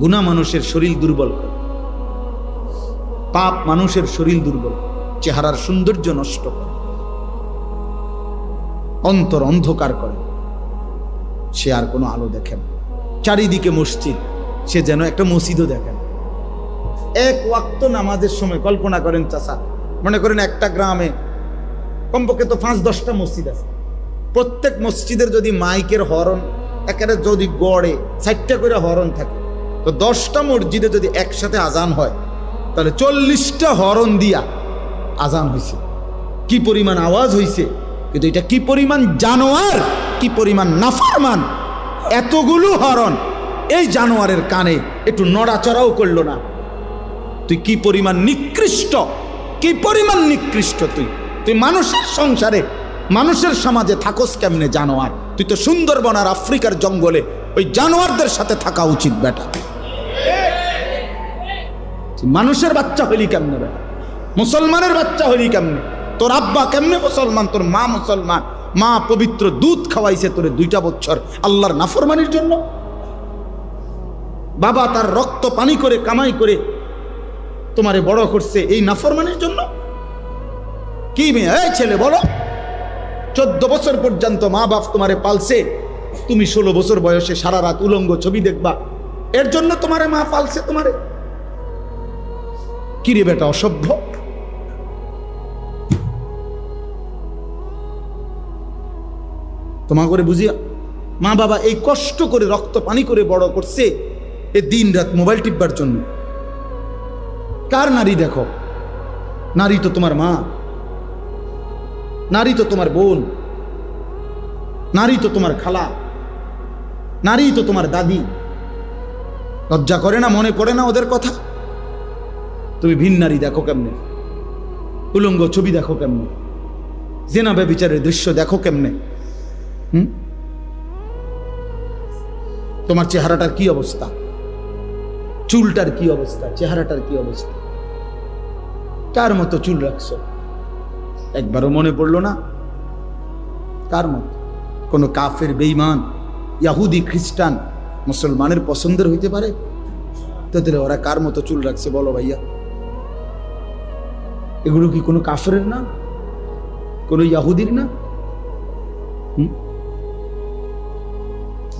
গুণা মানুষের শরীর দুর্বল করে। পাপ মানুষের শরীর দুর্বল চেহারার সৌন্দর্য নষ্ট করে। অন্তর অন্ধকার করে। সে আর কোনো আলো দেখে না। চারিদিকে মসজিদ। সে যেন একটা মসজিদও দেখে না। এক ওয়াক্ত নামাজের সময় কল্পনা করেন চাষা মনে করেন একটা গ্রামে কমপক্ষে তো পাঁচ দশটা মসজিদ আছে। প্রত্যেক মসজিদের যদি মাইকের হরন একেবারে যদি গড়ে, ষাটটা করে হরন থাকে তো দশটা মসজিদে যদি একসাথে আজান হয়, তাহলে চল্লিশটা হরণ দিয়া আজান হয়েছে কি পরিমাণ আওয়াজ হয়েছে কিন্তু এটা কি পরিমাণ জানোয়ার, কি পরিমাণ নাফারমান, এতগুলো হরণ এই জানোয়ারের কানে একটু নড়াচড়াও করল না। তুই কি পরিমাণ নিকৃষ্ট, কি পরিমাণ নিকৃষ্ট তুই? তুই মানুষের সংসারে, মানুষের সমাজে থাকস কেমনে জানোয়ার? তুই তো সুন্দরবন আর আফ্রিকার জঙ্গলে ওই জানোয়ারদের সাথে থাকা উচিত বেটা। মানুষের বাচ্চা হইলি কেমনে বেটা মুসলমানের বাচ্চা হইলি কেমনে? তোর আব্বা কেমনে মুসলমান? তোর মা মুসলমান? মা পবিত্র দুধ খাওয়াইছে তোরে দুইটা বছর আল্লাহর নাফরমানির জন্য। বাবা তার রক্ত পানি করে কামাই করে তোমারে বড় করছে এই নাফরমানির জন্য। কি মেয়ে? এই ছেলে বলো। চোদ্দ বছর পর্যন্ত মা বাপ তোমারে পালছে। তুমি ষোলো বছর বয়সে সারা রাত উলঙ্গ ছবি দেখবা। এর জন্য তোমারে মা পালছে তোমারে। কি রে বেটা, অসভ্য? তোমা করে বুঝিয়া মা বাবা এই কষ্ট করে, রক্ত পানি করে বড় করছে এ দিন রাত মোবাইল টিপবার জন্য। কার নারী দেখো? নারী তো তোমার মা, নারী তো তোমার বোন, নারী তো তোমার খালা, নারী তো তোমার দাদি। লজ্জা করে না, মনে পড়ে না ওদের কথা? তুমি ভিন নারী দেখো কেমনে? উলঙ্গ ছবি দেখো কেমনে? জেনা ব্যবিচারের দৃশ্য দেখো কেমনে? হুম? তোমার চেহারাটার কি অবস্থা? চুলটার কি অবস্থা? চেহারাটার কি অবস্থা? কার মতো চুল রাখছো? একবারও মনে পড়ল না? কার মতো? কোনো কাফের বেইমান ইয়াহুদি, খ্রিস্টান, মুসলমানের পছন্দের হইতে পারে? তাদের ওরা কার মতো চুল রাখছে বলো ভাইয়া? এগুলো কি কোনো কাফের না? কোনো ইয়াহুদির না?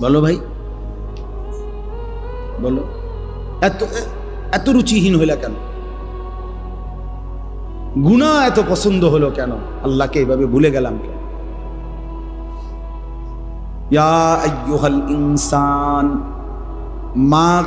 বলো ভাই। বলো। এত এত রুচিহীন হইলা কেন? গুণা এত পছন্দ হলো কেন? আল্লাহকে এভাবে ভুলে গেলাম কেন? ইয়া আইয়ুহাল ইনসান, মা